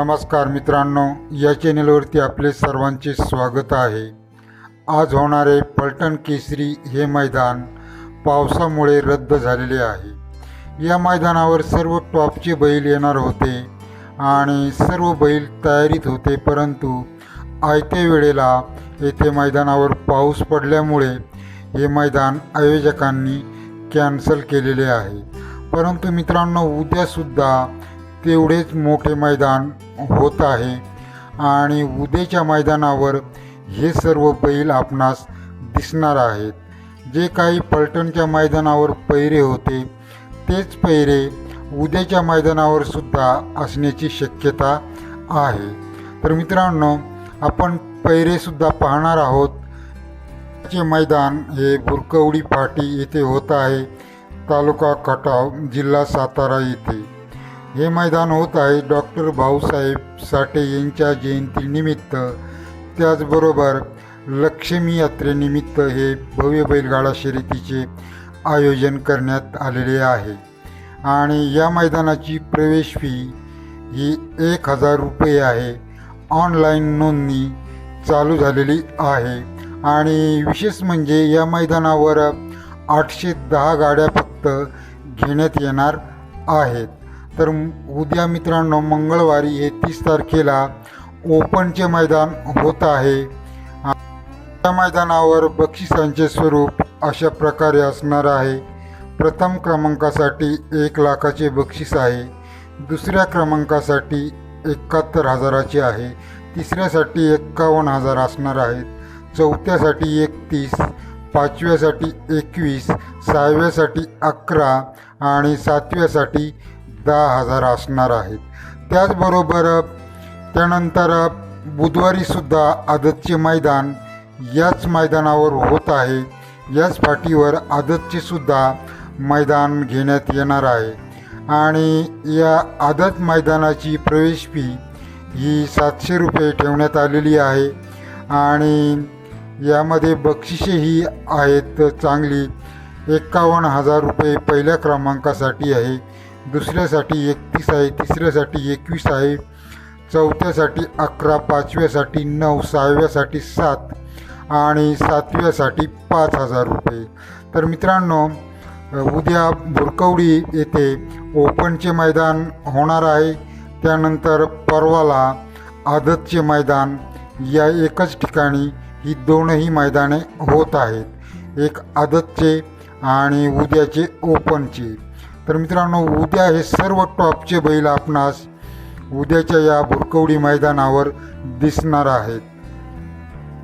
नमस्कार मित्रांनो या चॅनेलवरती आपले सर्वांचे स्वागत आहे. आज होणारे पलटण केसरी हे मैदान पावसामुळे रद्द झालेले आहे. या मैदानावर सर्व टॉपचे बैल येणार होते आणि सर्व बैल तयारीत होते परंतु आयत्या वेळेला येथे मैदानावर पाऊस पडल्यामुळे हे मैदान आयोजकांनी कॅन्सल केलेले आहे. परंतु मित्रांनो उद्यासुद्धा तेवढेच मोठे मैदान होत आहे. आणि उद्याच्या मैदानावर हे सर्व बैल आपणास दिसणार आहेत. जे काही पलटणच्या मैदानावर पैरे होते तेच पैरे उद्याच्या मैदानावर सुद्धा असण्याची शक्यता आहे. तर मित्रांनो आपण पैरेसुद्धा पाहणार आहोत. चे मैदान हे बुरकवडी फाटी येथे होत आहे तालुका खटाव जिल्हा सातारा येथे. हे मैदान होत आहे डॉक्टर भाऊसाहेब साठे यांच्या जयंतीनिमित्त. त्याचबरोबर लक्ष्मी यात्रेनिमित्त हे भव्य बैलगाडा शर्यतीचे आयोजन करण्यात आलेले आहे. आणि या मैदानाची प्रवेश फी ही एक हजार रुपये आहे. ऑनलाईन नोंदणी चालू झालेली आहे. आणि विशेष म्हणजे या मैदानावर आठशे दहा गाड्या फक्त घेण्यात येणार आहेत. तर उद्या मित्रांनो मंगळवारी हे तीस तारखेला ओपनचे मैदान होत आहे. त्या मैदानावर बक्षिसांचे स्वरूप अशा प्रकारे असणार आहे. प्रथम क्रमांकासाठी एक लाखाचे बक्षीस आहे. दुसऱ्या क्रमांकासाठी एकाहत्तर हजाराचे आहे. तिसऱ्यासाठी एक्कावन्न हजार असणार आहेत. चौथ्यासाठी एकतीस पाचव्यासाठी एकवीस सहाव्यासाठी अकरा आणि सातव्यासाठी दहा हजार असणार आहेत. त्याचबरोबर त्यानंतर बुधवारीसुद्धा आदतचे मैदान याच मैदानावर होत आहे. याच पाठीवर आदतचे सुद्धा मैदान घेण्यात येणार आहे. आणि या आदत मैदानाची प्रवेश फी ही सातशे रुपये ठेवण्यात आलेली आहे. आणि यामध्ये बक्षिसेही आहेत चांगली. एक्कावन्न हजार रुपये पहिल्या क्रमांकासाठी आहे. दुसऱ्यासाठी एकतीस आहे तिसऱ्यासाठी एकवीस आहे चौथ्यासाठी अकरा पाचव्यासाठी नऊ सहाव्यासाठी सात आणि सातव्यासाठी पाच हजार रुपये. तर मित्रांनो उद्या भुरकवडी येथे ओपनचे मैदान होणार आहे. त्यानंतर परवाला आदतचे मैदान या एकच ठिकाणी ही दोनही मैदाने होत आहेत. एक आदतचे आणि उद्याचे ओपनचे. तर मित्रांनो उद्या हे सर्व टॉपचे बैल आपणास उद्याच्या या भुरकवडी मैदानावर दिसणार आहेत.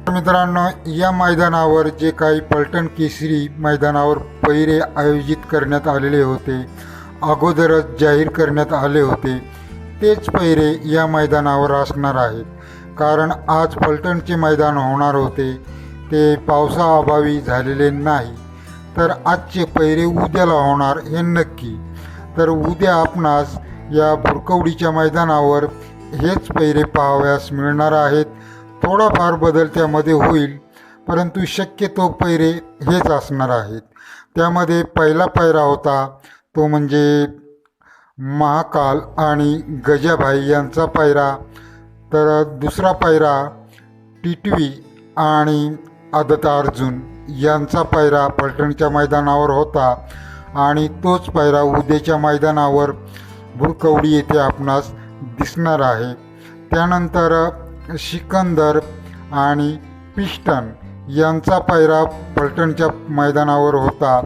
तर मित्रांनो या मैदानावर जे काही पलटण केसरी मैदानावर पैरे आयोजित करण्यात आलेले होते अगोदरच जाहीर करण्यात आले होते तेच पैरे या मैदानावर असणार आहेत. कारण आज पलटणचे मैदान होणार होते ते पावसाअभावी झालेले नाही. तर आजचे पैरे उद्याला होणार हे नक्की. तर उद्या आपणास या भुरकवडीच्या मैदानावर हेच पैरे पाहावयास मिळणार आहेत. थोडाफार बदल त्यामध्ये होईल परंतु शक्यतो पैरे हेच असणार आहेत. त्यामध्ये पहिला पायरा होता तो म्हणजे महाकाल आणि गजाभाई यांचा पायरा तर दुसरा पैरा टिटवी आणि आदत अर्जुन यांचा पायरा पलटणच्या मैदानावर होता आणि तोच पायरा उद्याच्या मैदानावर भुरकवडी येथे आपणास दिसणार आहे. त्यानंतर सिकंदर आणि पिस्टन यांचा पायरा पलटणच्या मैदानावर होता.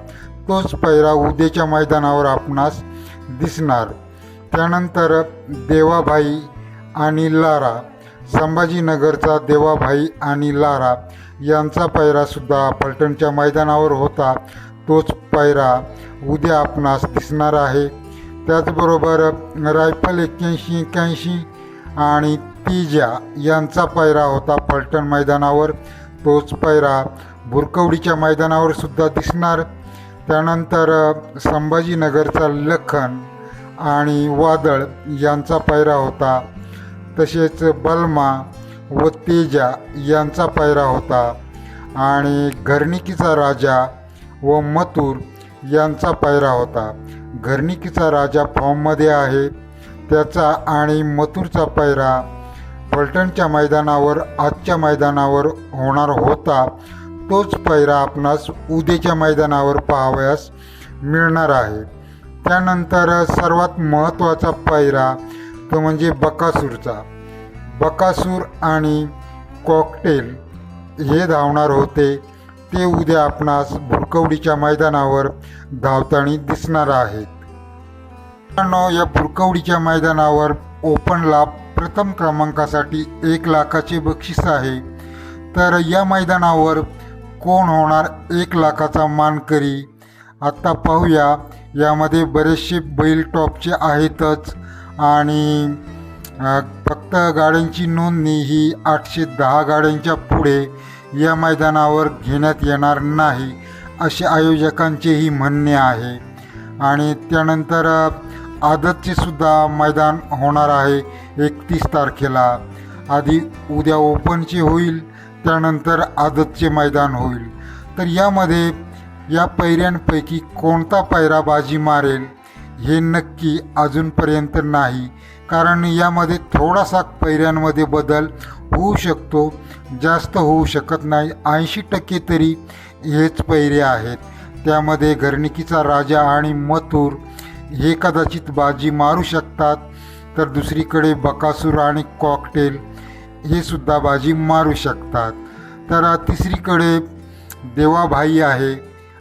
तोच पायरा उद्याच्या मैदानावर आपणास दिसणार. त्यानंतर देवाभाई आणि लारा संभाजीनगरचा देवाभाई आणि लारा यांचा पायरासुद्धा पलटणच्या मैदानावर होता. तोच पायरा उद्या आपणास दिसणार आहे. त्याचबरोबर रायफल एक्क्याऐंशी एक्क्याऐंशी आणि तिजा यांचा पायरा होता पलटण मैदानावर. तोच पायरा भुरकवडीच्या मैदानावर सुद्धा दिसणार. त्यानंतर संभाजीनगरचा लखन आणि वादळ यांचा पायरा होता तसेच बलमा व तेजा यांचा पायरा होता आणि घरणिकीचा राजा व मथुर यांचा पायरा होता. घरणिकीचा राजा फॉर्ममध्ये आहे. त्याचा आणि मथुरचा पायरा पलटणच्या मैदानावर आजच्या मैदानावर होणार होता. तोच पैरा आपणास उद्याच्या मैदानावर पाहावयास मिळणार आहे. त्यानंतर सर्वात महत्त्वाचा पैरा तो म्हणजे बकासूरचा. बकासूर आणि कॉकटेल हे धावणार होते. ते उद्या आपणास भुरकवडीच्या मैदानावर धावताना दिसणार आहेत. मित्रांनो या भुरकवडीच्या मैदानावर ओपनला प्रथम क्रमांकासाठी एक लाखाचे बक्षीस आहे. तर या मैदानावर कोण होणार एक लाखाचा मानकरी? आत्ता पाहूया. यामध्ये बरेचसे बैल टॉपचे आहेतच. आणि फक्त गाड्यांची नोंदणी ही आठशे दहा गाड्यांच्या पुढे या मैदानावर घेण्यात येणार नाही असे आयोजकांचेही म्हणणे आहे. आणि त्यानंतर आदतचे सुद्धा मैदान होणार आहे एकतीस तारखेला. आधी उद्या ओपनचे होईल त्यानंतर आदतचे मैदान होईल. तर यामध्ये या पैऱ्यांपैकी कोणता पैरा बाजी मारेल? हे नक्की अजूनपर्यंत नाही. कारण यामध्ये थोडासा पैऱ्यांमध्ये बदल होऊ शकतो. जास्त होऊ शकत नाही. ऐंशी टक्के तरी हेच पैरे आहेत. त्यामध्ये घरणिकीचा राजा आणि मथुर हे कदाचित बाजी मारू शकतात. तर दुसरीकडे बकासूर आणि कॉकटेल हे सुद्धा बाजी मारू शकतात. तर तिसरीकडे देवाभाई आहे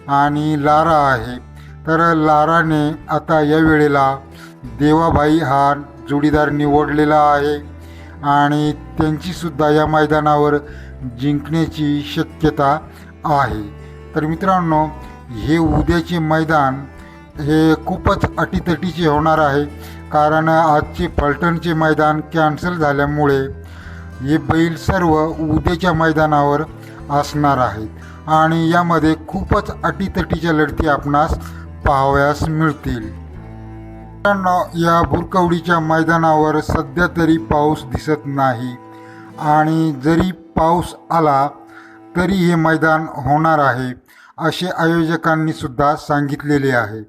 आणि लारा आहे. तर लाराने आता या वेळेला देवाभाई हा जोडीदार निवडलेला आहे. आणि त्यांचीसुद्धा या मैदानावर जिंकण्याची शक्यता आहे. तर मित्रांनो हे उद्याचे मैदान हे खूपच अटीतटीचे होणार आहे. कारण आजचे फलटणचे मैदान कॅन्सल झाल्यामुळे हे बैल सर्व उद्याच्या मैदानावर असणार आहेत. आणि यामध्ये खूपच अटीतटीच्या लढती आपणास पाहावयास मिळतील. या बुरकवडीच्या मैदानावर सध्या तरी पाऊस दिसत नाही. आणि जरी पाऊस आला तरी हे मैदान होणार आहे असे आयोजकांनी सुद्धा सांगितलेले आहे.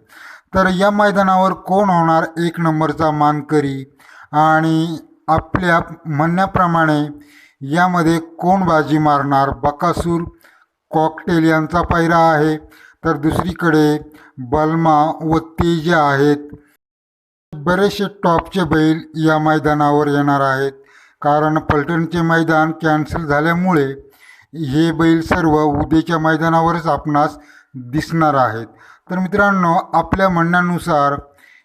तर या मैदानावर कोण होणार एक नंबरचा मानकरी आणि आपल्या म्हणण्याप्रमाणे यामध्ये कोण बाजी मारणार? बकासूर कॉकटेल यांचा पायरा आहे. तर दुसरीकडे बलमा व तेजा आहेत. बरेचसे टॉपचे बैल या मैदानावर येणार आहेत. कारण पलटणचे मैदान कॅन्सल झाल्यामुळे हे बैल सर्व उद्याच्या मैदानावरच आपणास दिसणार आहेत. तर मित्रांनो आपल्या म्हणण्यानुसार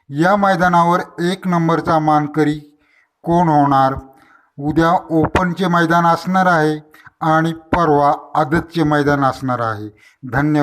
या मैदानावर एक नंबरचा मानकरी कोण होणार? उद्या ओपनचे मैदान असणार आहे आणि परवा आदतचे मैदान असणार आहे. धन्यवाद.